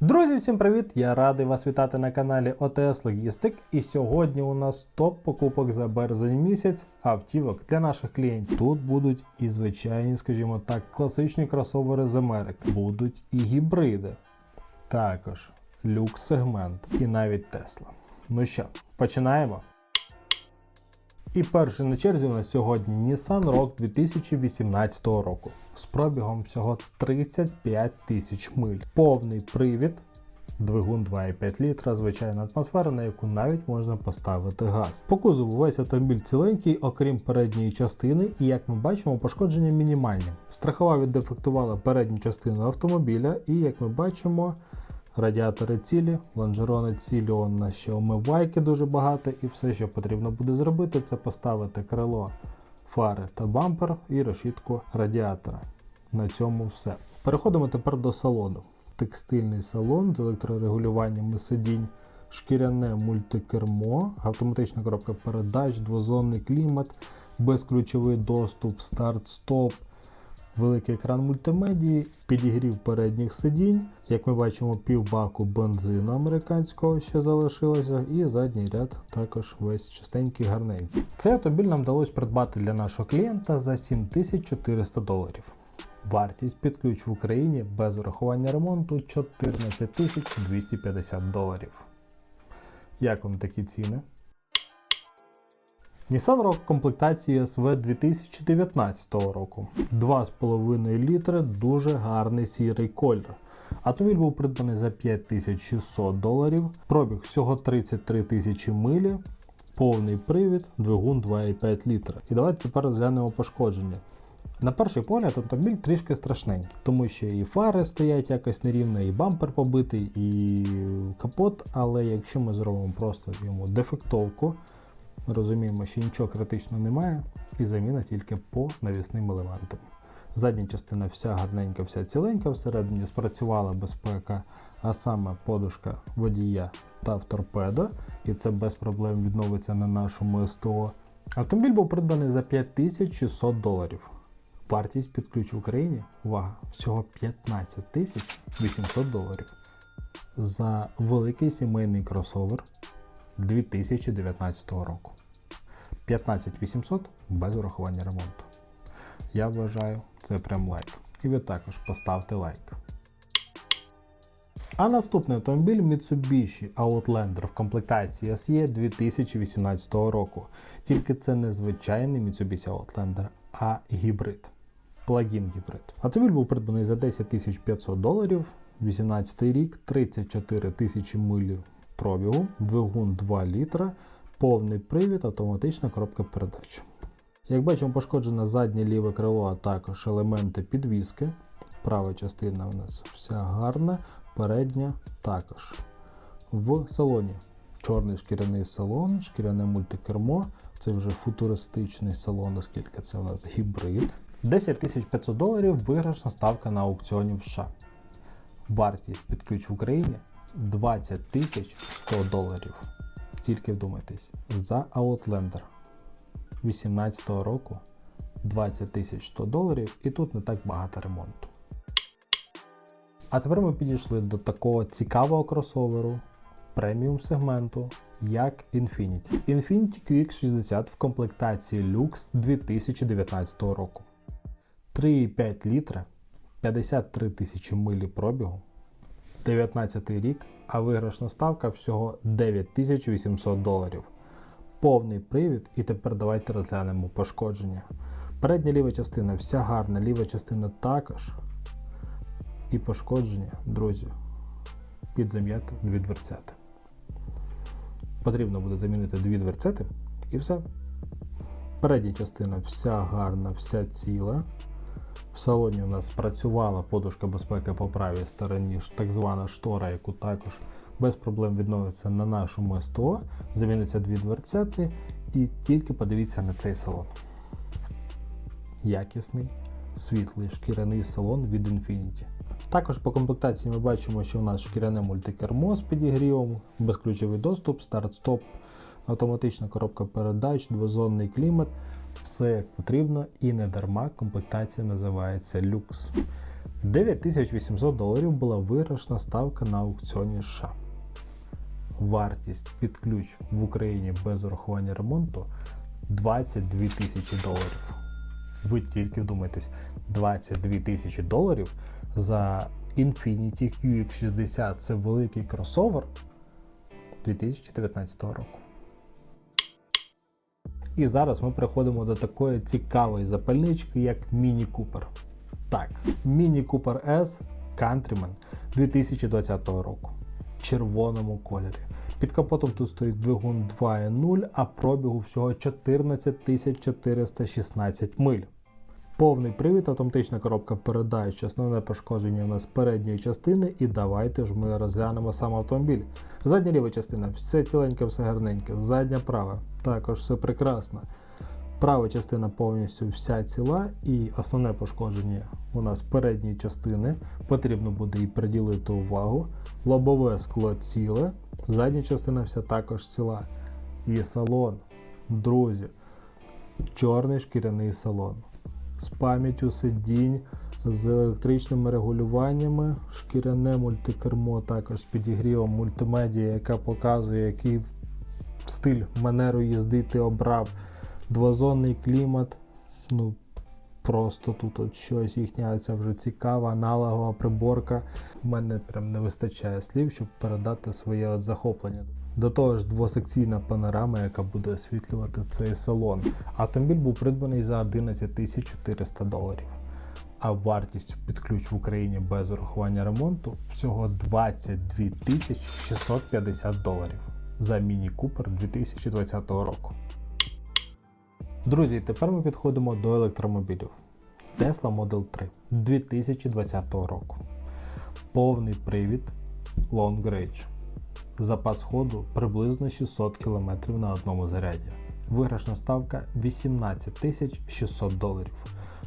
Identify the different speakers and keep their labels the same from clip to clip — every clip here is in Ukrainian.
Speaker 1: Друзі, всім привіт! Я радий вас вітати на каналі ОТС Логістик. І сьогодні у нас топ покупок за березень місяць автівок для наших клієнтів. Тут будуть і звичайні, скажімо так, класичні кросовери з Америки, будуть і гібриди, також люкс сегмент і навіть Тесла. Ну що, починаємо. І перший на черзі у нас сьогодні Nissan Rogue 2018 року з пробігом всього 35 тисяч миль. Повний привід, двигун 2,5 літра, звичайна атмосфера, на яку навіть можна поставити газ. По кузову весь автомобіль ціленький, окрім передньої частини, і як ми бачимо, пошкодження мінімальні. Страхова віддефектувала передню частину автомобіля, і як ми бачимо. Радіатори цілі, лонжерони цілі, он на ще омивайки дуже багато, і все, що потрібно буде зробити, це поставити крило, фари та бампер і решітку радіатора. На цьому все. Переходимо тепер до салону. Текстильний салон з електрорегулюваннями сидінь, шкіряне мультикермо, автоматична коробка передач, двозонний клімат, безключовий доступ, старт-стоп, великий екран мультимедії, підігрів передніх сидінь. Як ми бачимо, півбаку бензину американського ще залишилося, і задній ряд також весь чистенький, гарненький. Цей автомобіль нам вдалося придбати для нашого клієнта за 7400 доларів. Вартість під ключ в Україні без урахування ремонту 14 250 доларів. Як вам такі ціни? Nissan Rogue комплектації SV 2019 року. 2,5 літри, дуже гарний сірий колір. Автомобіль був придбаний за 5600 доларів, пробіг всього 33 тисячі милі, повний привід, двигун 2,5 літра. І давайте тепер розглянемо пошкодження. На перший погляд автомобіль трішки страшненький, тому що і фари стоять якось нерівно, і бампер побитий, і капот. Але якщо ми зробимо просто йому дефектовку, ми розуміємо, що нічого критичного немає, і заміна тільки по навісним елементам. Задня частина вся гарненька, вся ціленька, всередині спрацювала безпека, а саме подушка водія та торпеда, і це без проблем відновиться на нашому СТО. Автомобіль був придбаний за 5600 доларів. Вартість під ключ в Україні, увага, всього 15 тисяч 800 доларів. За великий сімейний кросовер 2019 року. 15 800 без урахування ремонту. Я вважаю, це прям лайк. І ви також поставте лайк. А наступний автомобіль Mitsubishi Outlander в комплектації SE 2018 року. Тільки це не звичайний Mitsubishi Outlander, а гібрид. Плагін гібрид. Автомобіль був придбаний за 10 500 доларів, 18 рік, 34 тисячі миль пробігу, двигун 2 літра, повний привід, автоматична коробка передач. Як бачимо, пошкоджено заднє ліве крило, а також елементи підвіски. Права частина у нас вся гарна, передня також. В салоні чорний шкіряний салон, шкіряне мультикермо. Це вже футуристичний салон, оскільки це у нас гібрид. 10 500 доларів виграшна ставка на аукціоні в США. Вартість під ключ в Україні 20 100 доларів. Тільки вдумайтесь, за Outlander 18 року 20 тисяч 100 доларів і тут не так багато ремонту. А тепер ми підійшли до такого цікавого кросоверу преміум сегменту, як Infiniti. Infiniti QX60 в комплектації Lux 2019 року. 3,5 літра, 53 тисячі милі пробігу, 19 рік, а виграшна ставка всього 9800 доларів. Повний привід, і тепер давайте розглянемо пошкодження. Передня ліва частина вся гарна, ліва частина також. І пошкодження, друзі, під зам'яту дві дверцяти. Потрібно буде замінити дві дверцети і все. Передня частина вся гарна, вся ціла. В салоні у нас працювала подушка безпеки по правій стороні, так звана штора, яку також без проблем відновиться на нашому СТО. Заміниться дві дверцяти і тільки подивіться на цей салон. Якісний, світлий шкіряний салон від Infiniti. Також по комплектації ми бачимо, що у нас шкіряне мультикермо з підігрівом, безключовий доступ, старт-стоп, автоматична коробка передач, двозонний клімат. Все як потрібно і не дарма комплектація називається люкс. 9800 доларів була виграшна ставка на аукціоні США. Вартість під ключ в Україні без урахування ремонту 22 тисячі доларів. Ви тільки вдумайтесь, 22 тисячі доларів за Infiniti QX60 це великий кросовер 2019 року. І зараз ми приходимо до такої цікавої запальнички, як Міні Купер. Так, Міні Купер S Countryman 2020 року. В червоному кольорі. Під капотом тут стоїть двигун 2.0, а пробігу всього 14 416 миль. Повний привід, автоматична коробка передач, основне пошкодження у нас передньої частини, і давайте ж ми розглянемо сам автомобіль. Задня ліва частина, все ціленьке, все гарненьке. Задня права, також все прекрасно. Права частина повністю вся ціла, і основне пошкодження у нас передньої частини. Потрібно буде і приділити увагу. Лобове скло ціле, задня частина вся також ціла. І салон, друзі, чорний шкіряний салон з пам'яттю сидінь, з електричними регулюваннями, шкіряне мультикермо, також з підігрівом мультимедія, яка показує, який стиль манеру їздити обрав, двозонний клімат. Ну, Просто тут от щось їхня ця вже цікава, аналогова приборка. У мене прям не вистачає слів, щоб передати своє от захоплення. До того ж, двосекційна панорама, яка буде освітлювати цей салон. Автомобіль був придбаний за 11 400 доларів. А вартість під ключ в Україні без урахування ремонту всього 22 650 доларів за Міні Купер 2020 року. Друзі, тепер ми підходимо до електромобілів. Tesla Model 3 2020 року. Повний привід Long Range. Запас ходу приблизно 600 км на одному заряді. Виграшна ставка 18 600 доларів.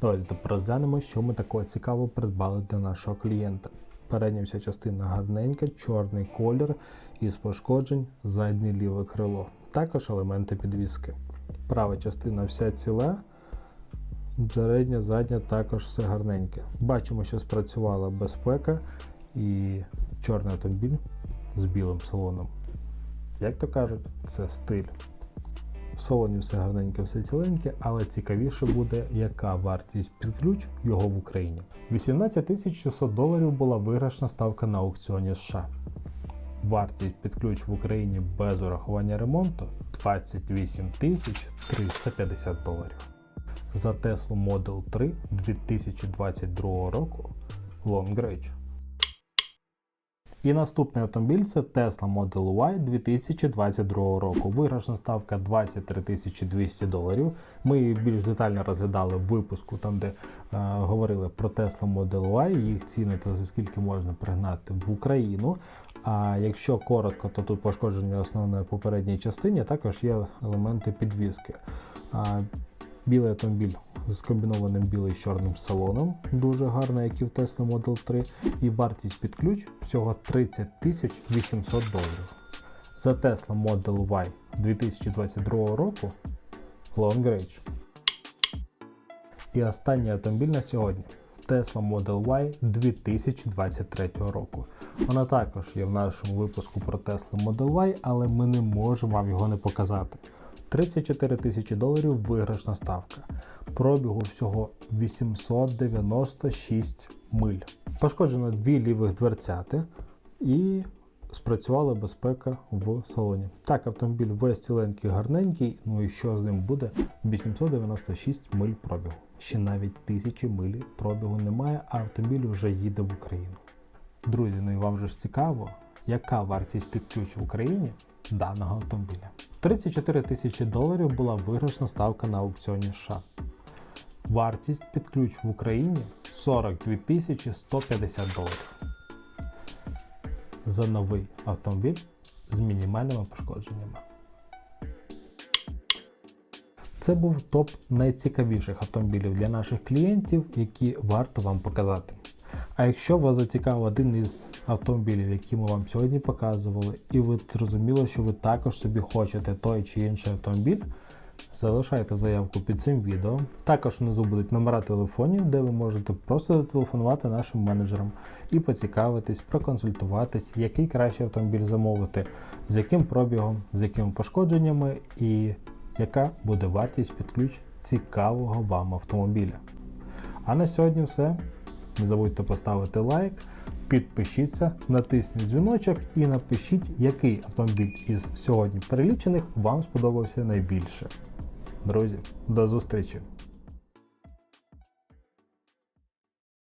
Speaker 1: Давайте розглянемо, що ми такого цікавого придбали для нашого клієнта. Передня вся частина гарненька, чорний колір із пошкоджень, заднє ліве крило. Також елементи підвіски. Права частина вся ціла, передня, задня також все гарненьке. Бачимо, що спрацювала безпека і чорний автомобіль з білим салоном. Як то кажуть, це стиль. В салоні все гарненьке, все ціленьке, але цікавіше буде, яка вартість під ключ його в Україні. 18 600 доларів була виграшна ставка на аукціоні США. Вартість під ключ в Україні без урахування ремонту 28 350 доларів. За Tesla Model 3 2022 року Long Range. І наступний автомобіль це Tesla Model Y 2022 року. Виграшна ставка 23 200 доларів. Ми її більш детально розглядали в випуску, там де е, говорили про Tesla Model Y, їх ціни та за скільки можна пригнати в Україну. А якщо коротко, то тут пошкодження основної попередній частині, також є елементи підвіски. Білий автомобіль з комбінованим білий з чорним салоном, дуже гарний, як і в Tesla Model 3, і вартість під ключ всього 30 800 доларів. За Tesla Model Y 2022 року Long Range. І останній автомобіль на сьогодні Tesla Model Y 2023 року. Вона також є в нашому випуску про Tesla Model Y, але ми не можемо вам його не показати. 34 тисячі доларів виграшна ставка. Пробігу всього 896 миль. Пошкоджено дві лівих дверцяти і спрацювала безпека в салоні. Так, автомобіль весь ціленький гарненький, ну і що з ним буде? 896 миль пробігу. Ще навіть тисячі миль пробігу немає, а автомобіль вже їде в Україну. Друзі, ну і вам же ж цікаво, яка вартість під ключ в Україні даного автомобіля. 34 тисячі доларів була виграшна ставка на аукціоні США. Вартість під ключ в Україні 42 тисячі 150 доларів. За новий автомобіль з мінімальними пошкодженнями. Це був топ найцікавіших автомобілів для наших клієнтів, які варто вам показати. А якщо вас зацікавив один із автомобілів, які ми вам сьогодні показували, і ви зрозуміли, що ви також собі хочете той чи інший автомобіль, залишайте заявку під цим відео. Також внизу будуть номера телефонів, де ви можете просто зателефонувати нашим менеджерам і поцікавитись, проконсультуватись, який кращий автомобіль замовити, з яким пробігом, з якими пошкодженнями і яка буде вартість під ключ цікавого вам автомобіля. А на сьогодні все. Не забудьте поставити лайк, підпишіться, натисніть дзвіночок і напишіть, який автомобіль із сьогодні перелічених вам сподобався найбільше. Друзі, до зустрічі!